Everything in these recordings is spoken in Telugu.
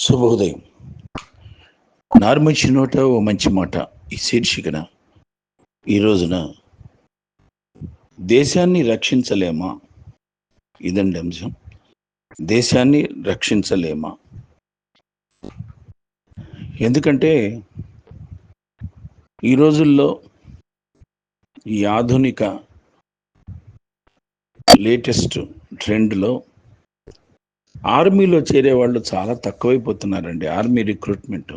శుభోదయం. నార్మంచి నోట ఓ మంచి మాట ఈ శీర్షికన ఈ రోజున దేశాన్ని రక్షించలేమా? ఇదండి అంశం. దేశాన్ని రక్షించలేమా? ఎందుకంటే ఈ రోజుల్లో ఈ ఆధునిక లేటెస్ట్ ట్రెండ్లో ఆర్మీలో చేరే వాళ్ళు చాలా తక్కువైపోతున్నారండి army recruitment.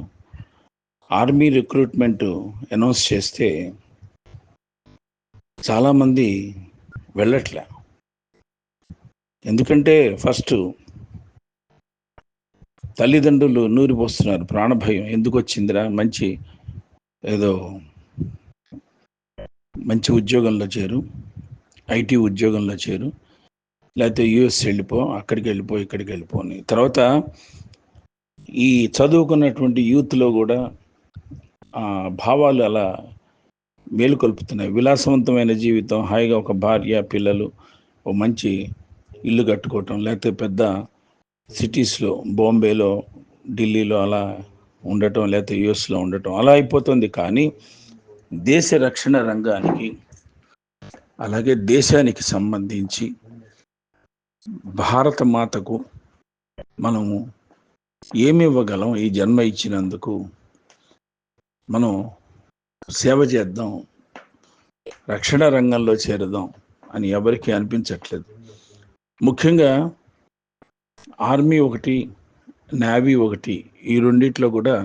Army recruitment announce చేస్తే చాలామంది వెళ్ళట్లే. ఎందుకంటే ఫస్ట్ తల్లిదండ్రులు నూరి పోస్తున్నారు ప్రాణభయం ఎందుకు వచ్చిందిరా మంచి ఏదో మంచి ఉద్యోగంలో చేరు ఐటీ ఉద్యోగంలో చేరు. లేకపోతే యుఎస్ వెళ్ళిపో అక్కడికి వెళ్ళిపో ఇక్కడికి వెళ్ళిపో అని. తర్వాత ఈ చదువుకున్నటువంటి యూత్లో కూడా భావాలు అలా మేలుకొల్పుతున్నాయి. విలాసవంతమైన జీవితం హాయిగా ఒక భార్య పిల్లలు ఓ మంచి ఇల్లు కట్టుకోవటం లేకపోతే పెద్ద సిటీస్లో బాంబేలో ఢిల్లీలో అలా ఉండటం లేకపోతే యుఎస్లో ఉండటం అలా అయిపోతుంది. కానీ దేశ రక్షణ రంగానికి అలాగే దేశానికి సంబంధించి భారత మాతకు మనము ఏమి ఇవ్వగలం ఈ జన్మ ఇచ్చినందుకు? మనం సేవ చేద్దాం. రక్షణ రంగంలో చేరుదాం అని ఎవరికి అనిపించట్లేదు. ముఖ్యంగా ఆర్మీ ఒకటి నేవీ ఒకటి ఈ రెండిట్లో కూడా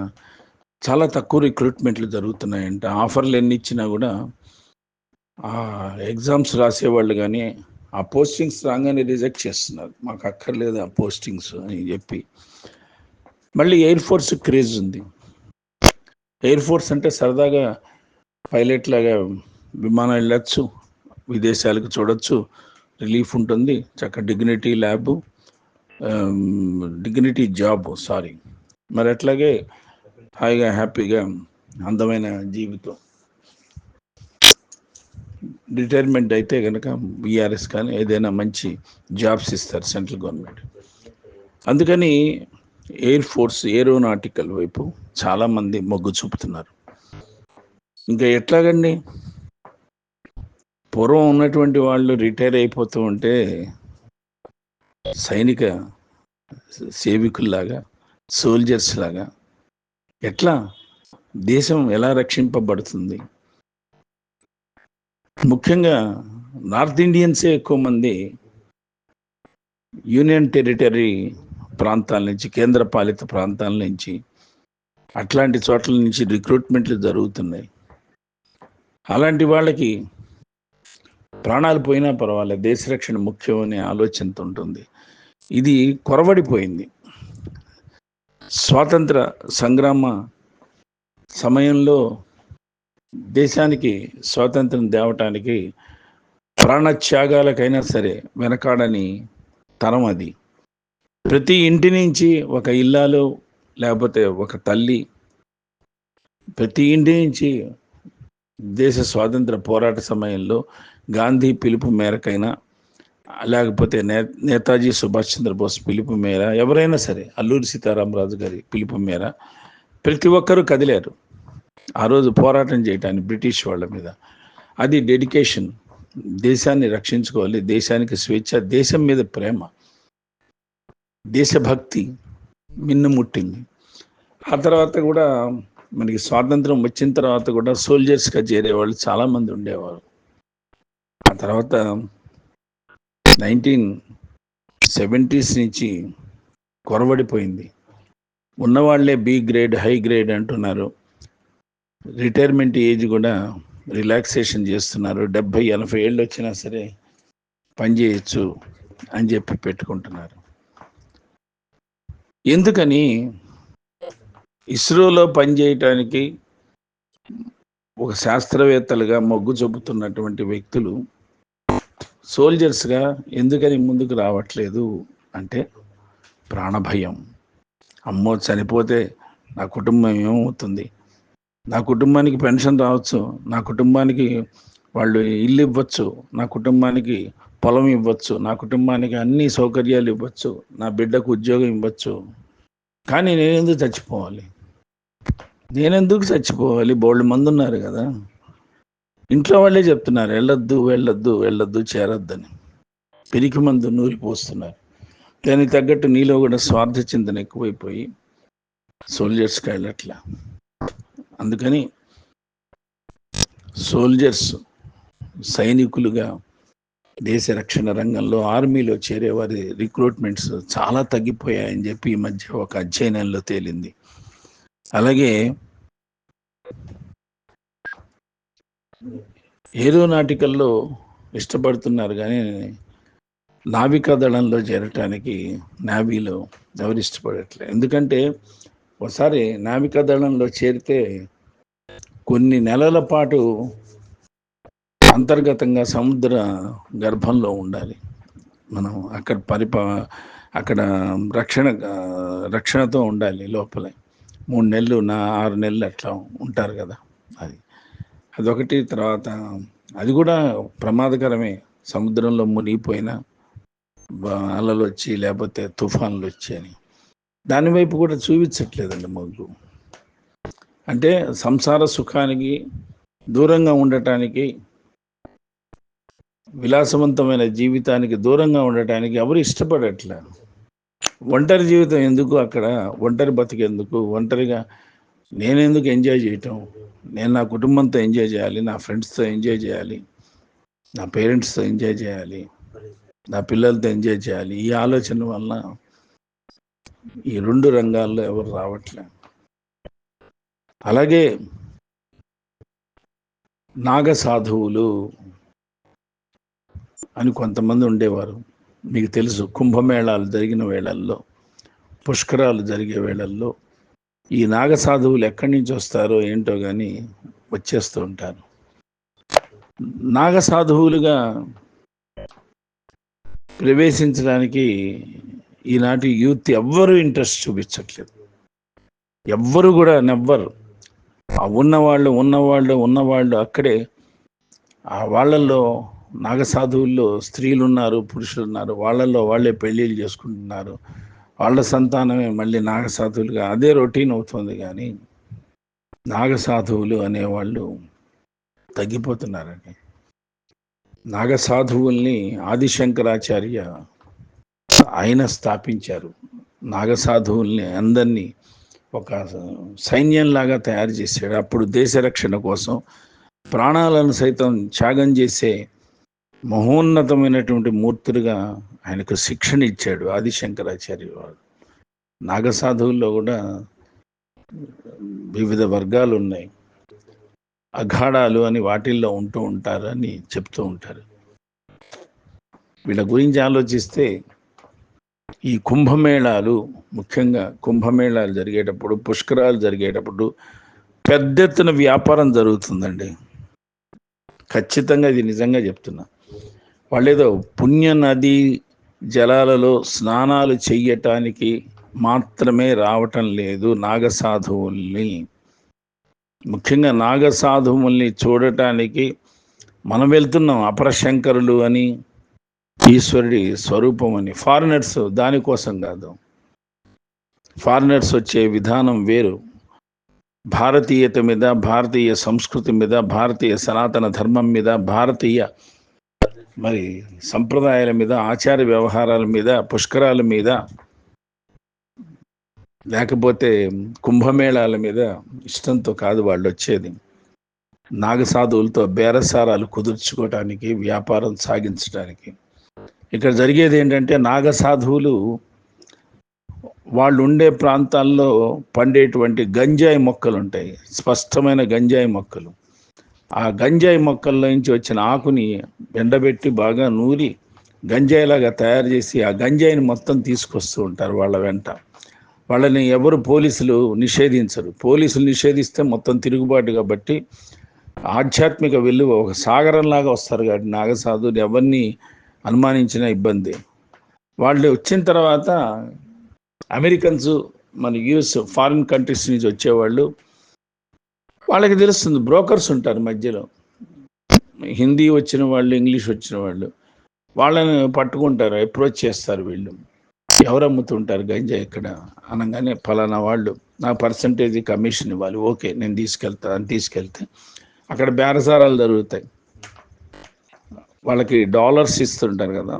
చాలా తక్కువ రిక్రూట్మెంట్లు జరుగుతున్నాయంట. ఆఫర్లు ఎన్ని ఇచ్చినా కూడా ఎగ్జామ్స్ రాసేవాళ్ళు కానీ ఆ పోస్టింగ్స్ రాగానే రిజెక్ట్ చేస్తున్నారు. మాకు అక్కర్లేదు ఆ పోస్టింగ్స్ అని చెప్పి. మళ్ళీ ఎయిర్ ఫోర్స్ క్రేజ్ ఉంది. ఎయిర్ ఫోర్స్ అంటే సరదాగా పైలట్ లాగా విమానం వెళ్ళచ్చు విదేశాలకు చూడొచ్చు రిలీఫ్ ఉంటుంది. చక్క dignity lab dignity job sorry మరి అట్లాగే హాయిగా హ్యాపీగా అందమైన జీవితం. రిటైర్మెంట్ అయితే కనుక బీఆర్ఎస్ కానీ ఏదైనా మంచి జాబ్స్ ఇస్తారు సెంట్రల్ గవర్నమెంట్ అందుకని ఎయిర్ ఫోర్స్ ఏరోనాటికల్ వైపు చాలామంది మొగ్గు చూపుతున్నారు. ఇంకా ఎట్లాగండి? పూర్వం ఉన్నటువంటి వాళ్ళు రిటైర్ అయిపోతూ ఉంటే సైనిక సేవికుల్లాగా సోల్జర్స్ లాగా ఎట్లా దేశం ఎలా రక్షింపబడుతుంది? ముఖ్యంగా నార్త్ ఇండియన్సే ఎక్కువ మంది యూనియన్ టెరిటరీ ప్రాంతాల నుంచి కేంద్ర పాలిత ప్రాంతాల నుంచి అట్లాంటి చోట్ల నుంచి రిక్రూట్మెంట్లు జరుగుతున్నాయి. అలాంటి వాళ్ళకి ప్రాణాలు పోయినా పర్వాలేదు దేశ రక్షణ ముఖ్యం అనే ఆలోచనతో ఉంటుంది. ఇది కొరవడిపోయింది. స్వాతంత్ర సంగ్రామ సమయంలో దేశానికి స్వాతంత్రం తేవటానికి ప్రాణత్యాగాలకైనా సరే వెనకాడని తరం అది. ప్రతి ఇంటి నుంచి ఒక ఇల్లాలు లేకపోతే ఒక తల్లి ప్రతి ఇంటి నుంచి దేశ స్వాతంత్ర పోరాట సమయంలో గాంధీ పిలుపు మేరకైనా లేకపోతే నే నేతాజీ సుభాష్ చంద్రబోస్ పిలుపు మేర ఎవరైనా సరే అల్లూరి సీతారామరాజు గారి పిలుపు మేర ప్రతి ఒక్కరూ కదిలారు. ఆ రోజు పోరాటం చేయటానికి బ్రిటిష్ వాళ్ళ మీద. అది డెడికేషన్. దేశాన్ని రక్షించుకోవాలి. దేశానికి స్వేచ్ఛ. దేశం మీద ప్రేమ. దేశభక్తి. మిన్నుముట్టింది ఆ తర్వాత కూడా మనకి స్వాతంత్రం వచ్చిన తర్వాత కూడా సోల్జర్స్గా చేరేవాళ్ళు చాలామంది ఉండేవారు. ఆ తర్వాత నైన్టీన్ సెవెంటీస్ నుంచి కొరవడిపోయింది. ఉన్నవాళ్ళే బి గ్రేడ్ హై గ్రేడ్ అంటున్నారు. రిటైర్మెంట్ ఏజ్ కూడా రిలాక్సేషన్ చేస్తున్నారు. డెబ్భై ఎనభై ఏళ్ళు వచ్చినా సరే పని చేయొచ్చు అని చెప్పి పెట్టుకుంటున్నారు. ఎందుకని? ఇస్రోలో పనిచేయటానికి ఒక శాస్త్రవేత్తలుగా మొగ్గు చూపుతున్నటువంటి వ్యక్తులు సోల్జర్స్గా ఎందుకని ముందుకు రావట్లేదు అంటే ప్రాణభయం. అమ్మో చనిపోతే నా కుటుంబం ఏమవుతుంది? నా కుటుంబానికి పెన్షన్ రావచ్చు నా కుటుంబానికి వాళ్ళు ఇల్లు ఇవ్వచ్చు నా కుటుంబానికి పొలం ఇవ్వచ్చు నా కుటుంబానికి అన్ని సౌకర్యాలు ఇవ్వచ్చు నా బిడ్డకు ఉద్యోగం ఇవ్వచ్చు. కానీ నేనెందుకు చచ్చిపోవాలి? నేనెందుకు చచ్చిపోవాలి? బోళ్ళు మంది ఉన్నారు కదా. ఇంట్లో వాళ్ళే చెప్తున్నారు వెళ్ళొద్దు వెళ్ళొద్దు వెళ్ళొద్దు చేరొద్దని. పిరికి మందు నూరి పోస్తున్నారు. దానికి తగ్గట్టు నీలో కూడా స్వార్థ చింతన ఎక్కువైపోయి సోల్జర్స్కి వెళ్ళట్లా అందుకని సోల్జర్స్ సైనికులుగా దేశ రక్షణ రంగంలో ఆర్మీలో చేరే వారి రిక్రూట్మెంట్స్ చాలా తగ్గిపోయాయని చెప్పి ఈ మధ్య ఒక అధ్యయనంలో తేలింది. అలాగే ఏరోనాటికల్లో ఇష్టపడుతున్నారు కానీ నావికా దళంలో చేరటానికి నావీలో ఎవరు ఇష్టపడట్లేదు ఎందుకంటే ఒకసారి నావికా దళంలో చేరితే కొన్ని నెలల పాటు అంతర్గతంగా సముద్ర గర్భంలో ఉండాలి. మనం అక్కడ పరిపా అక్కడ రక్షణ రక్షణతో ఉండాలి లోపలే. మూడు నెలలు నా ఆరు నెలలు అట్లా ఉంటారు కదా అది. అదొకటి తర్వాత అది కూడా ప్రమాదకరమే. సముద్రంలో మునిగిపోయినా అలలు వచ్చి లేకపోతే తుఫాన్లు వచ్చి అని. దాని వైపు కూడా చూపించట్లేదండి మొగ్గు. అంటే సంసార సుఖానికి దూరంగా ఉండటానికి విలాసవంతమైన జీవితానికి దూరంగా ఉండటానికి ఎవరు ఇష్టపడట్లే. ఒంటరి జీవితం ఎందుకు అక్కడ? ఒంటరి బతికెందుకు ఒంటరిగా నేనెందుకు ఎంజాయ్ చేయటం? నేను నా కుటుంబంతో ఎంజాయ్ చేయాలి నా ఫ్రెండ్స్తో ఎంజాయ్ చేయాలి నా పేరెంట్స్తో ఎంజాయ్ చేయాలి నా పిల్లలతో ఎంజాయ్ చేయాలి ఈ ఆలోచన వలన ఈ రెండు రంగాల్లో ఎవరు రావట్లే. అలాగే నాగ సాధువులు అని కొంతమంది ఉండేవారు. మీకు తెలుసు కుంభమేళాలు జరిగిన వేళల్లో పుష్కరాలు జరిగే వేళల్లో ఈ నాగ సాధువులు ఎక్కడి నుంచి వస్తారో ఏంటో కానీ వచ్చేస్తూ ఉంటారు. నాగ సాధువులుగా ప్రవేశించడానికి ఈనాటి యూత్ ఎవ్వరూ ఇంట్రెస్ట్ చూపించట్లేదు. ఎవ్వరు కూడా నెవ్వరు. ఆ ఉన్నవాళ్ళు ఉన్నవాళ్ళు ఉన్నవాళ్ళు అక్కడే ఆ వాళ్ళల్లో నాగసాధువుల్లో స్త్రీలు ఉన్నారు పురుషులు ఉన్నారు వాళ్ళల్లో వాళ్ళే పెళ్ళిళ్ళు చేసుకుంటున్నారు. వాళ్ళ సంతానమే మళ్ళీ నాగసాధువులుగా అదే రొటీన్ అవుతుంది కానీ నాగసాధువులు అనేవాళ్ళు తగ్గిపోతున్నారండి. నాగసాధువుల్ని ఆదిశంకరాచార్య ఆయన స్థాపించారు. నాగసాధువుల్ని అందరినీ ఒక సైన్యంలాగా తయారు చేశాడు. అప్పుడు దేశ రక్షణ కోసం ప్రాణాలను సైతం త్యాగం చేసే మహోన్నతమైనటువంటి మూర్తులుగా ఆయనకు శిక్షణ ఇచ్చాడు ఆదిశంకరాచార్య వాడు నాగసాధువుల్లో కూడా వివిధ వర్గాలు ఉన్నాయి. అఘాడాలు అని వాటిల్లో ఉంటూ ఉంటారని చెప్తూ ఉంటారు. వీళ్ళ గురించి ఆలోచిస్తే ఈ కుంభమేళాలు ముఖ్యంగా కుంభమేళాలు జరిగేటప్పుడు పుష్కరాలు జరిగేటప్పుడు పెద్ద ఎత్తున వ్యాపారం జరుగుతుందండి. ఖచ్చితంగా ఇది నిజంగా చెప్తున్నా. వాళ్ళేదో పుణ్య నది జలాలలో స్నానాలు చెయ్యటానికి మాత్రమే రావటం లేదు నాగసాధువుల్ని. ముఖ్యంగా నాగసాధువుల్ని చూడటానికి మనం వెళ్తున్నాం అపరశంకరులు అని ఈశ్వరుడి స్వరూపం అని. ఫారినర్స్ దానికోసం కాదు. ఫారినర్స్ వచ్చే విధానం వేరు. భారతీయత మీద భారతీయ సంస్కృతి మీద భారతీయ సనాతన ధర్మం మీద భారతీయ మరి సంప్రదాయాల మీద ఆచార వ్యవహారాల మీద పుష్కరాల మీద లేకపోతే కుంభమేళాల మీద ఇష్టంతో కాదు వాళ్ళు వచ్చేది. నాగసాధువులతో బేరసారాలు కుదుర్చుకోవటానికి వ్యాపారం సాగించడానికి ఇక్కడ జరిగేది ఏంటంటే నాగసాధువులు వాళ్ళు ఉండే ప్రాంతాల్లో పండేటువంటి గంజాయి మొక్కలు ఉంటాయి స్పష్టమైన గంజాయి మొక్కలు. ఆ గంజాయి మొక్కల్లో నుంచి వచ్చిన ఆకుని ఎండబెట్టి బాగా నూరి గంజాయిలాగా తయారు చేసి ఆ గంజాయిని మొత్తం తీసుకొస్తూ ఉంటారు వాళ్ళ వెంట. వాళ్ళని ఎవరు పోలీసులు నిషేధించరు. పోలీసులు నిషేధిస్తే మొత్తం తిరుగుబాటు కాబట్టి ఆధ్యాత్మిక వెలువ ఒక సాగరంలాగా వస్తారు కాబట్టి నాగసాధువులు ఎవరిని అనుమానించిన ఇబ్బంది. వాళ్ళు వచ్చిన తర్వాత అమెరికన్స్ మన యూఎస్ ఫారిన్ కంట్రీస్ నుంచి వచ్చేవాళ్ళు వాళ్ళకి తెలుస్తుంది బ్రోకర్స్ ఉంటారు మధ్యలో. హిందీ వచ్చిన వాళ్ళు ఇంగ్లీష్ వచ్చిన వాళ్ళు వాళ్ళని పట్టుకుంటారు అప్రోచ్ చేస్తారు వీళ్ళు. ఎవరు అమ్ముతుంటారు గంజా ఇక్కడ అనగానే ఫలానా వాళ్ళు నా పర్సంటేజ్ కమిషన్ ఇవ్వాలి ఓకే నేను తీసుకెళ్తా అని తీసుకెళ్తే అక్కడ బేరసారాలు జరుగుతాయి. వాళ్ళకి డాలర్స్ ఇస్తుంటారు కదా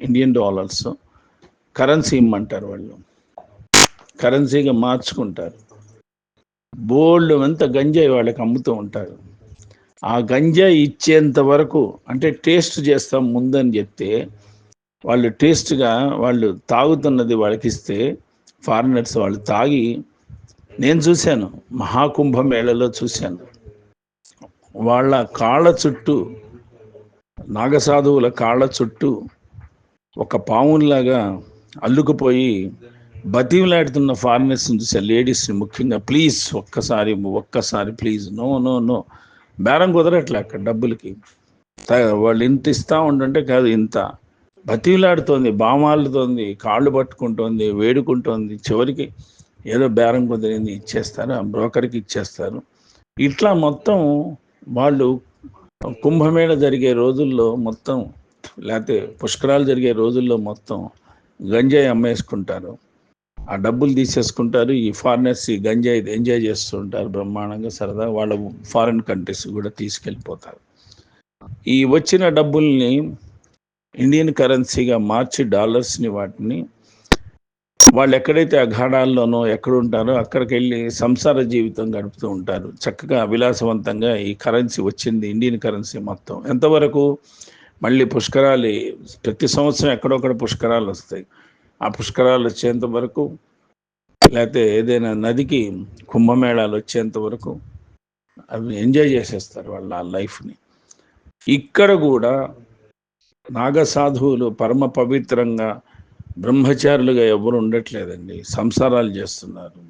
ఇండియన్ డాలర్స్ కరెన్సీ ఇమ్మంటారు వాళ్ళు. కరెన్సీగా మార్చుకుంటారు. బోల్డ్ అంత గంజాయి వాళ్ళకి అమ్ముతూ ఉంటారు. ఆ గంజాయి ఇచ్చేంత వరకు అంటే టేస్ట్ చేస్తాం ముందని చెప్తే వాళ్ళు టేస్ట్గా వాళ్ళు తాగుతున్నది వాళ్ళకి ఇస్తే ఫారినర్స్ వాళ్ళు తాగి నేను చూశాను మహాకుంభమేళలో చూశాను. వాళ్ళ కాళ్ళ చుట్టూ నాగసాధువుల కాళ్ళ చుట్టూ ఒక పావులాగా అల్లుకుపోయి బతిమలాడుతున్న ఫారినర్స్ చూసా లేడీస్ని ముఖ్యంగా ప్లీజ్ ఒక్కసారి ఒక్కసారి ప్లీజ్ నో నో నో. బేరం కుదరట్లే అక్కడ డబ్బులకి. వాళ్ళు ఇంత ఇస్తా ఉంటుంటే కాదు ఇంత. బతిలాడుతోంది బామాలుతోంది కాళ్ళు పట్టుకుంటోంది వేడుకుంటోంది చివరికి ఏదో బేరం కుదిరింది ఇచ్చేస్తారు ఆ బ్రోకర్కి ఇచ్చేస్తారు. ఇట్లా మొత్తం వాళ్ళు కుంభమేళ జరిగే రోజుల్లో మొత్తం లేకపోతే పుష్కరాలు జరిగే రోజుల్లో మొత్తం గంజాయి అమ్మేసుకుంటారు. ఆ డబ్బులు తీసేసుకుంటారు. ఈ ఫారినర్స్ ఈ గంజాయి ఎంజాయ్ చేస్తుంటారు బ్రహ్మాండంగా సరదా వాళ్ళ ఫారిన్ కంట్రీస్ కూడా తీసుకెళ్ళిపోతారు. ఈ వచ్చిన డబ్బుల్ని ఇండియన్ కరెన్సీగా మార్చి డాలర్స్ని వాటిని వాళ్ళు ఎక్కడైతే అఘాడాల్లోనో ఎక్కడుంటారో అక్కడికి వెళ్ళి సంసార జీవితం గడుపుతూ ఉంటారు. చక్కగా విలాసవంతంగా ఈ కరెన్సీ వచ్చింది ఇండియన్ కరెన్సీ మొత్తం. ఎంతవరకు మళ్ళీ పుష్కరాలు ప్రతి సంవత్సరం ఎక్కడొక్కడ పుష్కరాలు వస్తాయి. ఆ పుష్కరాలు వచ్చేంత వరకు లేకపోతే ఏదైనా నదికి కుంభమేళాలు వచ్చేంత వరకు అవి ఎంజాయ్ చేసేస్తారు వాళ్ళ ఆ లైఫ్ని. ఇక్కడ కూడా నాగసాధువులు పరమ పవిత్రంగా బ్రహ్మచారులుగా ఎవరు ఉండట్లేదండి. సంసారాలు చేస్తున్నారు.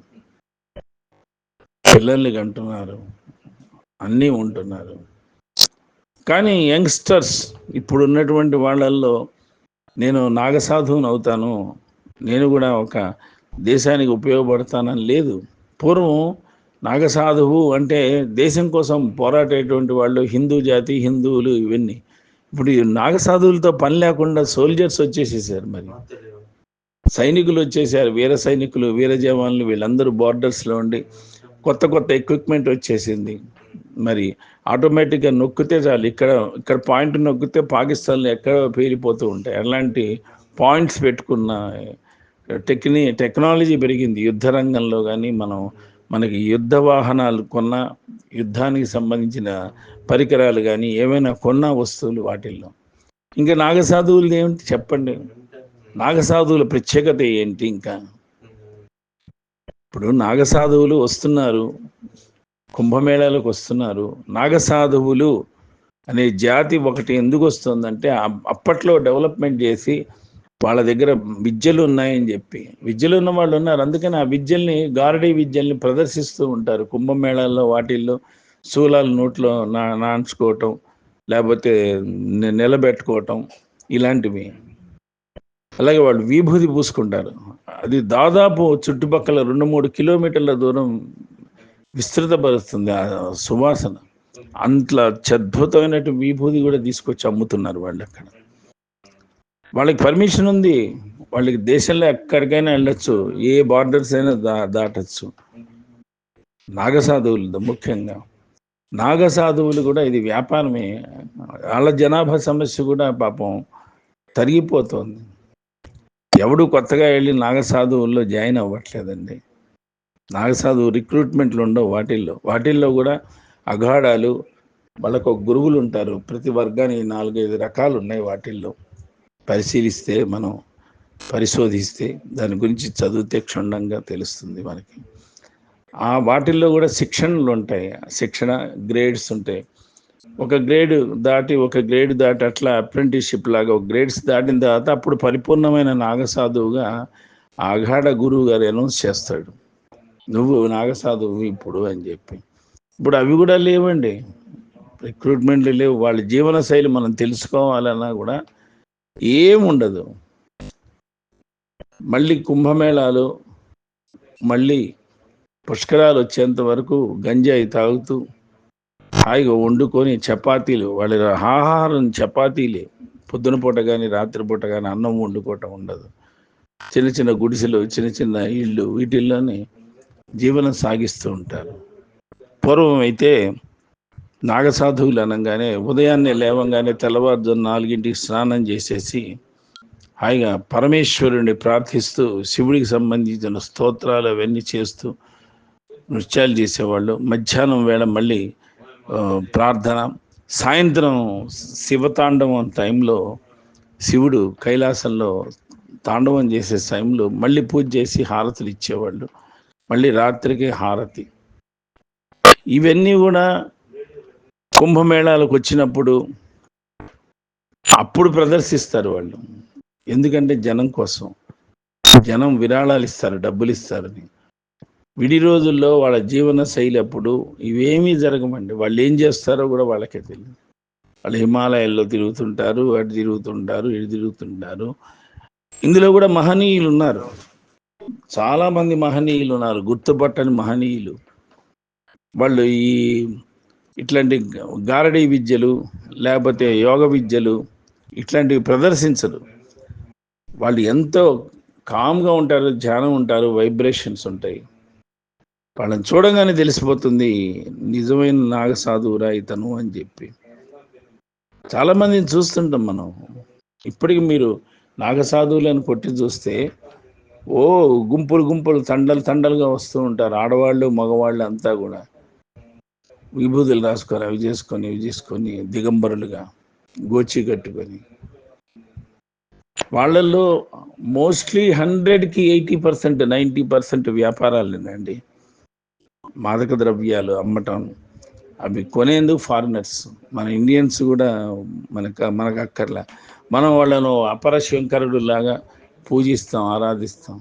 పిల్లల్ని కంటున్నారు. అన్నీ ఉంటున్నారు. కానీ యంగ్స్టర్స్ ఇప్పుడు ఉన్నటువంటి వాళ్ళల్లో నేను నాగసాధువుని అవుతాను. నేను కూడా ఒక దేశానికి ఉపయోగపడతానని లేదు. పూర్వం నాగసాధువు అంటే దేశం కోసం పోరాడేటువంటి వాళ్ళు హిందూ జాతి హిందువులు ఇవన్నీ. ఇప్పుడు నాగసాధువులతో పని లేకుండా సోల్జర్స్ వచ్చేసేసారు మరి. సైనికులు వచ్చేసారు వీర సైనికులు వీర జవాన్లు వీళ్ళందరూ బార్డర్స్లో ఉండి కొత్త కొత్త ఎక్విప్మెంట్ వచ్చేసింది. మరి ఆటోమేటిక్గా నొక్కితే చాలు. ఇక్కడ ఇక్కడ పాయింట్ నొక్కితే పాకిస్తాన్లో ఎక్కడ పేలిపోతూ ఉంటాయి. అలాంటి పాయింట్స్ పెట్టుకున్న టెక్ని టెక్నాలజీ పెరిగింది. యుద్ధ రంగంలో కానీ మనం మనకి యుద్ధ వాహనాలు కొన్న యుద్ధానికి సంబంధించిన పరికరాలు కానీ ఏమైనా కొన్న వస్తువులు వాటిల్లో. ఇంకా నాగసాధువులు ఏమిటి చెప్పండి? నాగసాధువుల ప్రత్యేకత ఏంటి ఇంకా? ఇప్పుడు నాగసాధువులు వస్తున్నారు కుంభమేళాలకు వస్తున్నారు. నాగసాధువులు అనే జాతి ఒకటి ఎందుకు వస్తుందంటే అప్పట్లో డెవలప్మెంట్ చేసి వాళ్ళ దగ్గర విద్యలు ఉన్నాయని చెప్పి. విద్యలు ఉన్న వాళ్ళు ఉన్నారు. అందుకని ఆ విద్యల్ని గారడీ విద్యల్ని ప్రదర్శిస్తూ ఉంటారు. కుంభమేళాల్లో వాటిల్లో శూలాలు నోట్లో నా నాంచుకోవటం లేకపోతే నిలబెట్టుకోవటం ఇలాంటివి. అలాగే వాళ్ళు విభూది పూసుకుంటారు. అది దాదాపు చుట్టుపక్కల రెండు మూడు కిలోమీటర్ల దూరం విస్తృతపరుస్తుంది ఆ సువాసన. అంట్లా అద్భుతమైనటువంటి విభూది కూడా తీసుకొచ్చి అమ్ముతున్నారు వాళ్ళు అక్కడ. వాళ్ళకి పర్మిషన్ ఉంది. వాళ్ళకి దేశంలో ఎక్కడికైనా వెళ్ళొచ్చు. ఏ బార్డర్స్ అయినా దా దాటచ్చు. నాగసాధువులు ముఖ్యంగా. నాగసాధువులు కూడా ఇది వ్యాపారమే. వాళ్ళ జనాభా సమస్య కూడా పాపం తరిగిపోతుంది. ఎవడు కొత్తగా వెళ్ళి నాగసాధువుల్లో జాయిన్ అవ్వట్లేదండి. నాగసాధువు రిక్రూట్మెంట్లు ఉండవు వాటిల్లో. వాటిల్లో కూడా అఘాడాలు వాళ్ళకు ఒక గురువులు ఉంటారు. ప్రతి వర్గానికి నాలుగైదు రకాలు ఉన్నాయి వాటిల్లో. పరిశీలిస్తే మనం పరిశోధిస్తే దాని గురించి చదివితే క్షుణ్ణంగా తెలుస్తుంది మనకి. ఆ వాటిల్లో కూడా శిక్షణలు ఉంటాయి. శిక్షణ గ్రేడ్స్ ఉంటాయి. ఒక గ్రేడ్ దాటి ఒక గ్రేడ్ దాటి అట్లా అప్రెంటిస్షిప్ లాగా ఒక గ్రేడ్స్ దాటిన తర్వాత అప్పుడు పరిపూర్ణమైన నాగసాధువుగా ఆగాఢ గురువు గారు అనౌన్స్ చేస్తాడు. నువ్వు నాగసాధువు ఇప్పుడు అని చెప్పి. ఇప్పుడు అవి కూడా లేవండి. రిక్రూట్మెంట్లు లేవు. వాళ్ళ జీవన శైలి మనం తెలుసుకోవాలన్నా కూడా ఏముండదు మళ్ళీ కుంభమేళాలు మళ్ళీ పుష్కరాలు వచ్చేంత వరకు గంజాయి తాగుతూ హాయిగా వండుకొని చపాతీలు వాళ్ళ ఆహారం చపాతీలే. పొద్దున పూట కానీ రాత్రి పూట కానీ అన్నం వండుకోవటం ఉండదు. చిన్న చిన్న గుడిసెలు చిన్న చిన్న ఇళ్ళు వీటిల్లోనే జీవనం సాగిస్తూ ఉంటారు. పూర్వం అయితే నాగసాధువులు అనగానే ఉదయాన్నే లేవంగానే తెల్లవారుజాము నాలుగింటికి స్నానం చేసేసి హాయిగా పరమేశ్వరుణ్ణి ప్రార్థిస్తూ శివుడికి సంబంధించిన స్తోత్రాలు అవన్నీ చేస్తూ నృత్యాలు చేసేవాళ్ళు. మధ్యాహ్నం వేళ మళ్ళీ ప్రార్థన సాయంత్రం శివతాండవం టైంలో శివుడు కైలాసంలో తాండవం చేసే టైంలో మళ్ళీ పూజ చేసి హారతులు ఇచ్చేవాళ్ళు. మళ్ళీ రాత్రికి హారతి. ఇవన్నీ కూడా కుంభమేళాలకు వచ్చినప్పుడు అప్పుడు ప్రదర్శిస్తారు వాళ్ళు. ఎందుకంటే జనం కోసం. జనం విరాళాలు ఇస్తారు డబ్బులు ఇస్తారని విడి రోజుల్లో వాళ్ళ జీవన శైలి అప్పుడు ఇవేమీ జరగమండి. వాళ్ళు ఏం చేస్తారో కూడా వాళ్ళకే తెలియదు వాళ్ళు హిమాలయాల్లో తిరుగుతుంటారు అటు తిరుగుతుంటారు ఇటు తిరుగుతుంటారు. ఇందులో కూడా మహనీయులు ఉన్నారు. చాలామంది మహనీయులు ఉన్నారు. గుర్తుపట్టని మహనీయులు. వాళ్ళు ఈ ఇట్లాంటి గారడీ విద్యలు లేకపోతే యోగ విద్యలు ఇట్లాంటివి ప్రదర్శించరు. వాళ్ళు ఎంతో కామ్గా ఉంటారు ధ్యానం ఉంటారు వైబ్రేషన్స్ ఉంటాయి. వాళ్ళని చూడగానే తెలిసిపోతుంది నిజమైన నాగసాధువురా ఇతను అని చెప్పి. చాలా మందిని చూస్తుంటాం మనం. ఇప్పటికి మీరు నాగసాధువులను కొట్టి చూస్తే ఓ గుంపులు గుంపులు తండలు తండలుగా వస్తూ ఉంటారు ఆడవాళ్ళు మగవాళ్ళు అంతా కూడా. విభూతులు రాసుకొని అవి చేసుకొని ఇవి చేసుకొని దిగంబరులుగా గోచి కట్టుకొని. వాళ్ళల్లో మోస్ట్లీ హండ్రెడ్కి ఎయిటీ పర్సెంట్ నైంటీ పర్సెంట్ వ్యాపారాలేనండి మాదక ద్రవ్యాలు అమ్మటం అవి కొనేందుకు ఫారినర్స్. మన ఇండియన్స్ కూడా మనకు మనకు అక్కర్లా మనం వాళ్ళను అపర శంకరుడు లాగా పూజిస్తాం ఆరాధిస్తాం.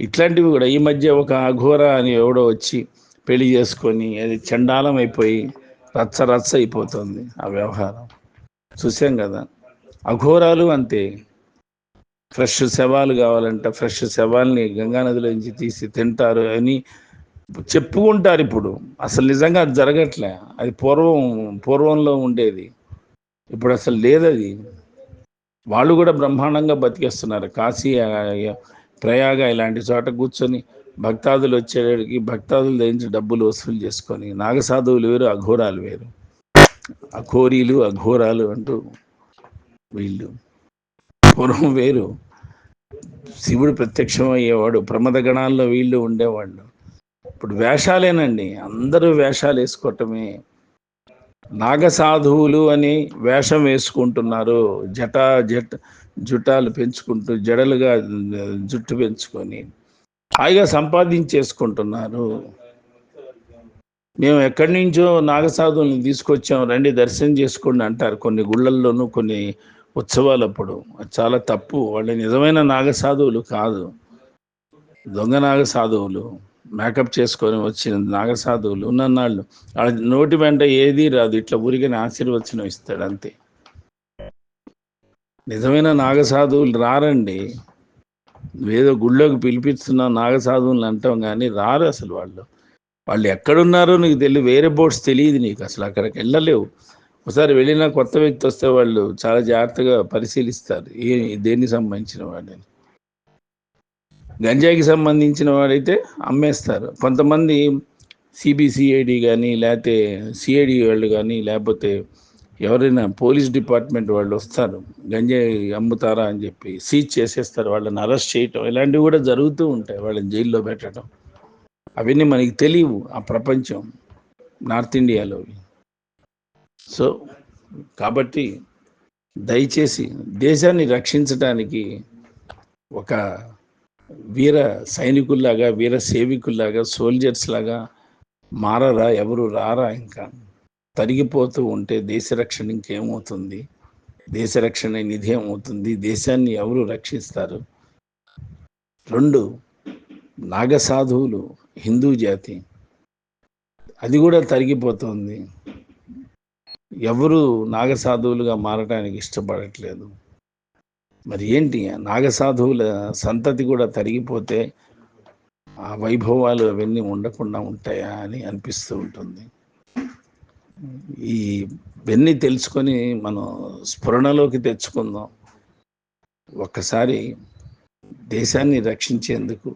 ఇట్లాంటివి కూడా ఈ మధ్య ఒక అఘోర అని ఎవడో వచ్చి పెళ్ళి చేసుకొని అది చండాలం అయిపోయి రచ్చ రచ్చ అయిపోతుంది ఆ వ్యవహారం. చూసాం కదా? అఘోరాలు అంతే. ఫ్రెష్ శవాలు కావాలంటే ఫ్రెష్ శవాల్ని గంగానదిలోంచి తీసి తింటారు అని చెప్పుకుంటారు ఇప్పుడు అసలు నిజంగా అది జరగట్లే. అది పూర్వం పూర్వంలో ఉండేది. ఇప్పుడు అసలు లేదు అది వాళ్ళు కూడా బ్రహ్మాండంగా బతికేస్తున్నారు. కాశీ ప్రయాగ ఇలాంటి చోట కూర్చొని భక్తాదులు వచ్చేటికి భక్తాదులు ధరించి డబ్బులు వసూలు చేసుకొని నాగసాధువులు వేరు అఘోరాలు వేరు. అఘోరీలు అఘోరాలు అంటూ వీళ్ళు. పూర్వం వేరు. శివుడు ప్రత్యక్షం అయ్యేవాడు ప్రమద గణాల్లో వీళ్ళు ఉండేవాళ్ళు. ఇప్పుడు వేషాలేనండి. అందరూ వేషాలు వేసుకోవటమే నాగసాధువులు అని వేషం వేసుకుంటున్నారు. జట జట జుటాలు పెంచుకుంటూ జడలుగా జుట్టు పెంచుకొని హాయిగా సంపాదించేసుకుంటున్నారు. మేము ఎక్కడి నుంచో నాగసాధువుని తీసుకొచ్చాం. రండి దర్శనం చేసుకోండి అంటారు. కొన్ని గుళ్ళల్లోనూ కొన్ని ఉత్సవాలప్పుడు. చాలా తప్పు. వాళ్ళు నిజమైన నాగసాధువులు కాదు. దొంగ నాగసాధువులు. మేకప్ చేసుకొని వచ్చిన నాగసాధువులు ఉన్నన్నాళ్ళు వాళ్ళ నోటి వెంట ఏది రాదు. ఇట్లా ఊరికని ఆశీర్వచనం ఇస్తాడు అంతే. నిజమైన నాగసాధువులు రారండి. ఏదో గుళ్ళోకి పిలిపిస్తున్న నాగసాధువులు అంటాం కానీ రారు అసలు వాళ్ళు. వాళ్ళు ఎక్కడున్నారో నీకు తెలియదు వేరే బోట్స్ తెలియదు నీకు. అసలు అక్కడికి వెళ్ళలేవు. ఒకసారి వెళ్ళిన కొత్త వ్యక్తి వస్తే వాళ్ళు చాలా జాగ్రత్తగా పరిశీలిస్తారు. ఏ దేనికి సంబంధించిన వాళ్ళని గంజాయికి సంబంధించిన వాడైతే అమ్మేస్తారు. కొంతమంది సిబిసిఐడి కానీ లేకపోతే సిఐడి వాళ్ళు కానీ లేకపోతే ఎవరైనా పోలీస్ డిపార్ట్మెంట్ వాళ్ళు వస్తారు గంజాయి అమ్ముతారా అని చెప్పి సీజ్ చేసేస్తారు వాళ్ళని అరెస్ట్ చేయటం ఇలాంటివి కూడా జరుగుతూ ఉంటాయి వాళ్ళని జైల్లో పెట్టడం. అవన్నీ మనకి తెలియవు ఆ ప్రపంచం నార్త్ ఇండియాలో సో కాబట్టి దయచేసి దేశాన్ని రక్షించడానికి ఒక వీర సైనికుల్లాగా వీర సేవికుల్లాగా సోల్జర్స్ లాగా మారరా ఎవరు రారా ఇంకా? తరిగిపోతూ ఉంటే దేశ రక్షణ ఇంకేమవుతుంది? దేశ రక్షణ నిధి ఏమవుతుంది? దేశాన్ని ఎవరు రక్షిస్తారు? రెండు నాగసాధువులు హిందూ జాతి. అది కూడా తరిగిపోతుంది. ఎవరు నాగసాధువులుగా మారటానికి ఇష్టపడట్లేదు. మరి ఏంటి? నాగసాధువుల సంతతి కూడా తరిగిపోతే ఆ వైభవాలు అవన్నీ ఉండకుండా ఉంటాయా అని అనిపిస్తూ ఉంటుంది. ఈ ఇవన్నీ తెలుసుకొని మనం స్ఫురణలోకి తెచ్చుకుందాం. ఒక్కసారి దేశాన్ని రక్షించేందుకు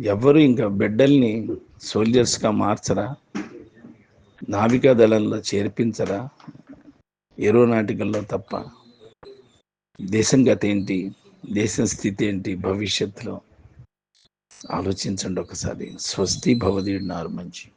ఎవరు ఇంకా బిడ్డల్ని సోల్జర్స్గా మార్చరా? నావికా దళంలో చేర్పించరా? ఏరోనాటికల్లో తప్ప. దేశం గత ఏంటి దేశం స్థితి ఏంటి భవిష్యత్తులో? ఆలోచించండి ఒకసారి. స్వస్తి భవదీయుడు నారు మంచి.